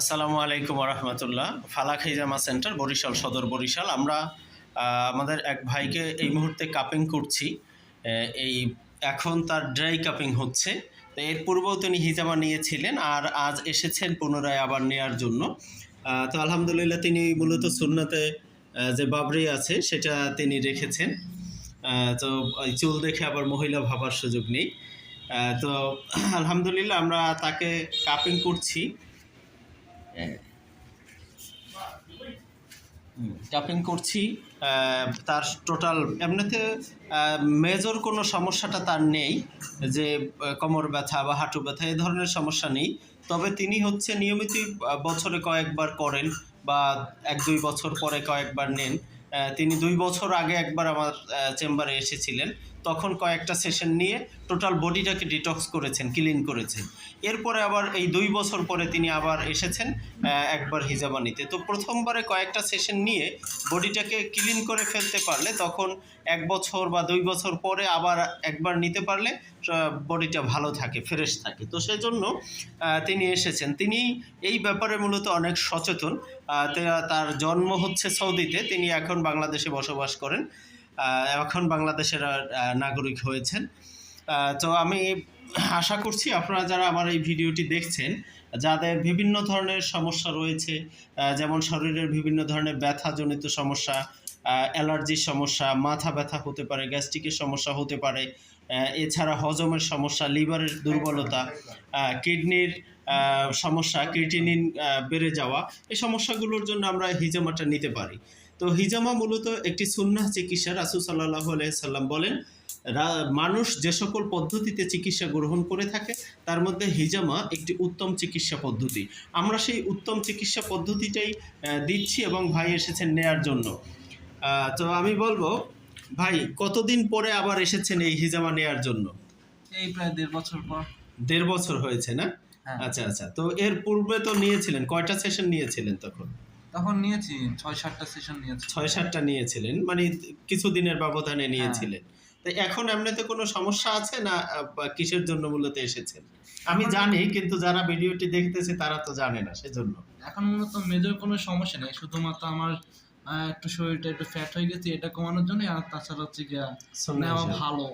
আসসালামু আলাইকুম রহমতুল্লাহ ফালাক হিজামা সেন্টার, বরিশাল সদর বরিশাল। আমরা আমাদের এক ভাইকে এই মুহূর্তে কাপিং করছি। এই এখন তার ড্রাই কাপিং হচ্ছে। তো এর পূর্বেও তিনি হিজামা নিয়েছিলেন আর আজ এসেছেন পুনরায় আবার নেয়ার জন্য। তো আলহামদুলিল্লাহ তিনি মূলত সুন্নাতে যে বাবরি আছে সেটা তিনি রেখেছেন। তো চুল দেখে আবার মহিলা ভাবার সুযোগ নেই। তো আলহামদুলিল্লাহ আমরা তাকে কাপিং করছি। কাপিং করছি তার টোটাল এমনিতে মেজর কোনো সমস্যাটা তার নেই, যে কমর ব্যথা বা হাঁটু ব্যথা, এ ধরনের সমস্যা নেই। তবে তিনি হচ্ছে নিয়মিতই বছরে কয়েকবার করেন বা এক দুই বছর পরে কয়েকবার নেন। তিনি দুই বছর আগে একবার আমার চেম্বারে এসেছিলেন। তখন কয়েকটা সেশন নিয়ে টোটাল বডিটাকে ডিটক্স করেছেন, ক্লিন করেছেন। এরপরে আবার এই দুই বছর পরে তিনি আবার এসেছেন একবার হিজামা নিতে তো প্রথমবারে কয়েকটা সেশন নিয়ে বডিটাকে ক্লিন করে ফেলতে পারলে তখন এক বছর বা দুই বছর পরে আবার একবার নিতে পারলে বডিটা ভালো থাকে ফ্রেশ থাকে। তো সেজন্য আহ, তিনি এসেছেন। তিনি এই ব্যাপারে মূলত অনেক সচেতন। তার জন্ম হচ্ছে সৌদিতে। তিনি এখন বাংলাদেশে বসবাস করেন। এখন বাংলাদেশের নাগরিক হয়েছেন। তো আমি আশা করছি আপনারা যারা আমার এই ভিডিওটি দেখছেন যাদের বিভিন্ন ধরনের সমস্যা রয়েছে যেমন শরীরের বিভিন্ন ধরনের ব্যথাজনিত সমস্যা অ্যালার্জির সমস্যা, মাথা ব্যথা হতে পারে, গ্যাস্ট্রিকের সমস্যা হতে পারে এছাড়া হজমের সমস্যা, লিভারের দুর্বলতা কিডনির সমস্যা, ক্রিটিনিন বেড়ে যাওয়া, এই সমস্যাগুলোর জন্য আমরা হিজামাটা নিতে পারি। তো হিজামা মূলত একটি সুন্নাহ চিকিৎসা, রাসুল সাল্লাহ সাল্লাম বলেন মানুষ যে সকল পদ্ধতিতে চিকিৎসা গ্রহণ করে থাকে, তার মধ্যে হিজামা একটি উত্তম চিকিৎসা পদ্ধতি। আমরা সেই উত্তম চিকিৎসা পদ্ধতিটাই দিচ্ছি এবং ভাই এসেছেন নেয়ার জন্য। তো আমি বলব ভাই কতদিন পরে আবার এসেছেন এই হিজামা নেয়ার জন্য? এই প্রায় দেড় বছর পর। দেড় বছর হয়েছে না? হ্যাঁ। আচ্ছা আচ্ছা। তো এর পূর্বে তো নিয়েছিলেন কয়টা সেশন নিয়েছিলেন তখন? তখন নিয়েছি ছয় সাতটা সেশন নিয়েছি। ছয় সাতটা নিয়েছিলেন মানে কিছু দিনের ব্যবধানে নিয়েছিলেন। তো এখন এমনিতে কোনো সমস্যা আছে না কিসের জন্য মূলত এসেছেন? আমি জানি কিন্তু যারা ভিডিওটি দেখতেছে তারা তো জানে না সেজন্য। এখন মূলত মেজর কোনো সমস্যা নেই শুধুমাত্র আমার একটু শরীরটা একটু ফ্যাট হয়ে গেছে এটা কমানোর জন্য আর তাছাড়া হচ্ছে গিয়া নেওয়া ভালো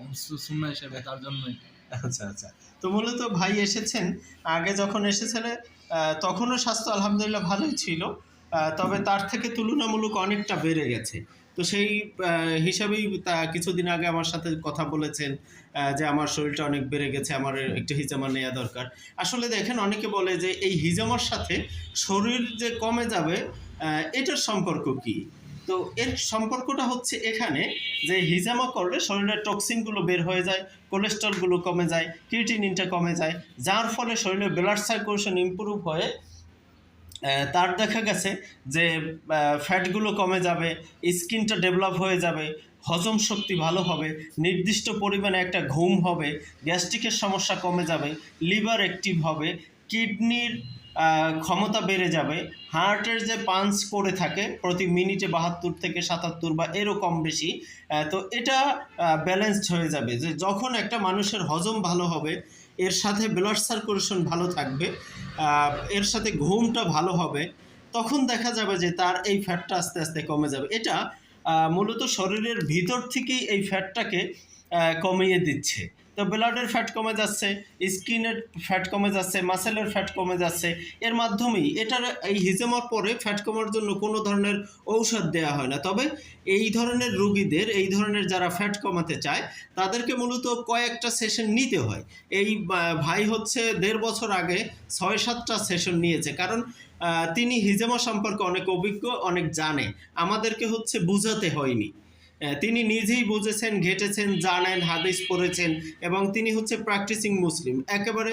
সুন্না হিসেবে তার জন্যই। আচ্ছা আচ্ছা। তো মূলত ভাই এসেছেন আগে যখন এসেছিলেন তখনও স্বাস্থ্য আলহামদুলিল্লাহ ভালোই ছিল তবে তার থেকে তুলনামূলক অনেকটা বেড়ে গেছে। তো সেই হিসাবেই তা কিছুদিন আগে আমার সাথে কথা বলেছেন যে আমার শরীরটা অনেক বেড়ে গেছে আমার একটু হিজামা নেওয়া দরকার। আসলে দেখেন অনেকে বলে যে এই হিজামার সাথে শরীর যে কমে যাবে এটার সম্পর্ক কি? তো এর সম্পর্কটা হচ্ছে এখানে যে হিজামা করলে শরীরের টক্সিনগুলো বের হয়ে যায় কোলেস্ট্রলগুলো কমে যায় ক্রিটিনিনটা কমে যায়, যার ফলে শরীরে ব্লাড সার্কুলেশন ইমপ্রুভ হয়ে তার দেখা গেছে যে ফ্যাটগুলো কমে যাবে স্কিনটা ডেভেলপ হয়ে যাবে, হজম শক্তি ভালো হবে, নির্দিষ্ট পরিমাণে একটা ঘুম হবে গ্যাস্ট্রিকের সমস্যা কমে যাবে লিভার অ্যাক্টিভ হবে কিডনির ক্ষমতা বেড়ে যাবে। হার্টের যে পাঞ্চ করে থাকে, প্রতি মিনিটে বাহাত্তর থেকে সাতাত্তর বা এরও কম বেশি তো এটা ব্যালেন্সড হয়ে যাবে। যে যখন একটা মানুষের হজম ভালো হবে, এর সাথে ব্লাড সার্কুলেশন ভালো থাকবে এর সাথে ঘুমটা ভালো হবে, তখন দেখা যাবে যে তার এই ফ্যাটটা আস্তে আস্তে কমে যাবে। এটা মূলত শরীরের ভিতর থেকেই এই ফ্যাটটাকে কমিয়ে দিচ্ছে। তো ব্লাডের ফ্যাট কমে যাচ্ছে, স্কিনের ফ্যাট কমে যাচ্ছে মাসেলের ফ্যাট কমে যাচ্ছে। এর মাধ্যমেই এটার এই হিজেমার পরে ফ্যাট কমার জন্য কোনো ধরনের ঔষধ দেওয়া হয় না। তবে এই ধরনের রুগীদের, এই ধরনের যারা ফ্যাট কমাতে চায়, তাদেরকে মূলত কয়েকটা সেশন নিতে হয়। এই ভাই হচ্ছে দেড় বছর আগে ছয় সাতটা সেশন নিয়েছে। কারণ তিনি হিজামা সম্পর্কে অনেক অভিজ্ঞ, অনেক জানে। আমাদেরকে হচ্ছে বুঝাতে হয়নি। তিনি নিজেই বুঝেছেন, ঘেটেছেন, জানেন, হাদিস পড়েছেন এবং তিনি হচ্ছে প্র্যাকটিসিং মুসলিম একেবারে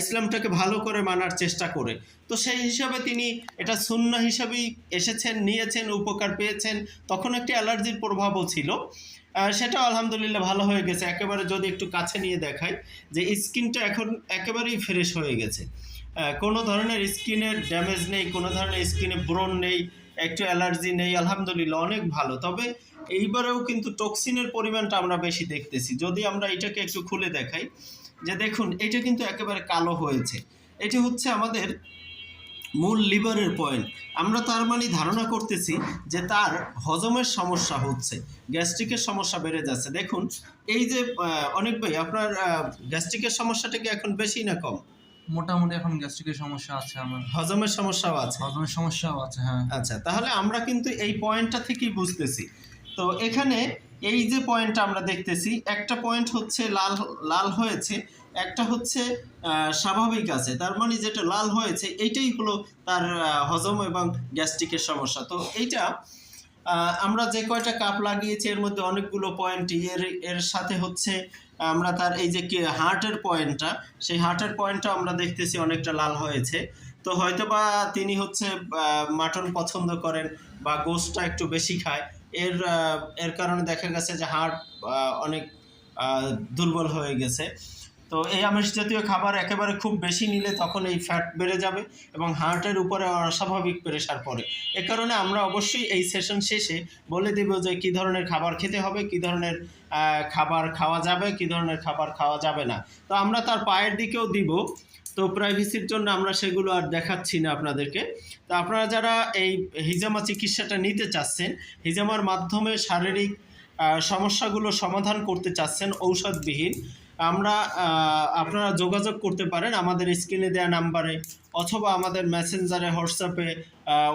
ইসলামটাকে ভালো করে মানার চেষ্টা করে। তো সেই হিসাবে তিনি এটা শূন্য হিসাবেই এসেছেন, নিয়েছেন, উপকার পেয়েছেন। তখন একটি অ্যালার্জির প্রভাবও ছিল। সেটা আলহামদুলিল্লাহ ভালো হয়ে গেছে। একেবারে যদি একটু কাছে নিয়ে দেখাই যে স্কিনটা এখন একেবারেই ফ্রেশ হয়ে গেছে। কোনো ধরনের স্কিনের ড্যামেজ নেই, কোনো ধরনের স্কিনে ব্রণ নেই, একটু অ্যালার্জি নেই, আলহামদুলিল্লাহ অনেক ভালো। তবে এইবারেও কিন্তু টক্সিনের পরিমাণটা আমরা বেশি দেখতেছি। যদি আমরা এটাকে একটু খুলে দেখাই যে দেখুন এটা কিন্তু একেবারে কালো হয়েছে। এটি হচ্ছে আমাদের মূল লিভারের পয়েন্ট। আমরা তার মানে ধারণা করতেছি যে তার হজমের সমস্যা হচ্ছে গ্যাস্ট্রিকের সমস্যা বেড়ে যাচ্ছে। দেখুন এই যে অনেক ভাই আপনার গ্যাস্ট্রিকের সমস্যাটা কি এখন বেশি না কম? মোটামুটি এখন গ্যাস্ট্রিকের সমস্যা আছে আমার। হজমের সমস্যাও আছে। হজমের সমস্যাও আছে হ্যাঁ। আচ্ছা তাহলে আমরা কিন্তু এই পয়েন্টটা থেকেই বুঝতেছি। তো এখানে এই যে পয়েন্টটা আমরা দেখতেছি, একটা পয়েন্ট হচ্ছে লাল লাল হয়েছে, একটা হচ্ছে স্বাভাবিক আছে। তার মানে যেটা লাল হয়েছে, এইটাই হলো তার হজম এবং গ্যাস্ট্রিকের সমস্যা। তো এইটা আমরা যে কয়টা কাপ লাগিয়েছি, এর মধ্যে অনেকগুলো পয়েন্ট এর এর সাথে হচ্ছে, আমরা তার এই যে হার্টের পয়েন্টটা সেই হার্টের পয়েন্টটা আমরা দেখতেছি অনেকটা লাল হয়েছে। তো হয়তোবা তিনি হচ্ছে মাটন পছন্দ করেন বা গোশটা একটু বেশি খায় এর এর কারণে দেখা গেছে যে হার্ট অনেক দুর্বল হয়ে গেছে। তো এই আমিষ জাতীয় খাবার একেবারে খুব বেশি নিলে তখন এই ফ্যাট বেড়ে যাবে এবং হার্টের উপরে অস্বাভাবিক প্রেশার পড়ে। এ কারণে আমরা অবশ্যই এই সেশন শেষে বলে দেব যে কী ধরনের খাবার খেতে হবে, কী ধরনের খাবার খাওয়া যাবে, কী ধরনের খাবার খাওয়া যাবে না। তো আমরা তার পায়ের দিকেও দিব। তো প্রাইভেসির জন্য আমরা সেগুলো আর দেখাচ্ছি না আপনাদেরকে। তো আপনারা যারা এই হিজামা চিকিৎসাটা নিতে চাচ্ছেন, হিজামার মাধ্যমে শারীরিক সমস্যাগুলো সমাধান করতে চাচ্ছেন ঔষধবিহীন আমরা আপনারা যোগাযোগ করতে পারেন আমাদের স্ক্রিনে দেওয়া নাম্বারে অথবা আমাদের মেসেঞ্জারে, হোয়াটসঅ্যাপে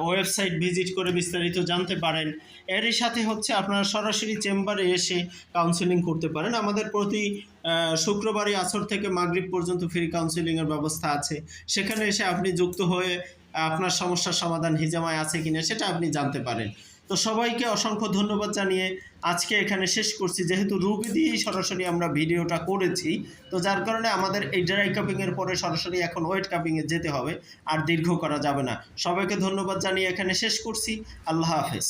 ওয়েবসাইট ভিজিট করে বিস্তারিত জানতে পারেন। এরই সাথে হচ্ছে আপনারা সরাসরি চেম্বারে এসে কাউন্সিলিং করতে পারেন। আমাদের প্রতি শুক্রবারই আসর থেকে মাগরিব পর্যন্ত ফ্রি কাউন্সিলিংয়ের ব্যবস্থা আছে। সেখানে এসে আপনি যুক্ত হয়ে আপনার সমস্যার সমাধান হিজামায় আছে কিনা সেটা আপনি জানতে পারেন। তো সবাইকে অসংখ্য ধন্যবাদ জানিয়ে আজকে এখানে শেষ করছি। যেহেতু রুবি দিয়েই সরাসরি আমরা ভিডিওটা করেছি, তো যার কারণে আমাদের এই ড্রাই কাপিংয়ের পরে সরাসরি এখন ওয়েট কাপিংয়ে যেতে হবে, আর দীর্ঘ করা যাবে না। সবাইকে ধন্যবাদ জানিয়ে এখানে শেষ করছি। আল্লাহ হাফেজ।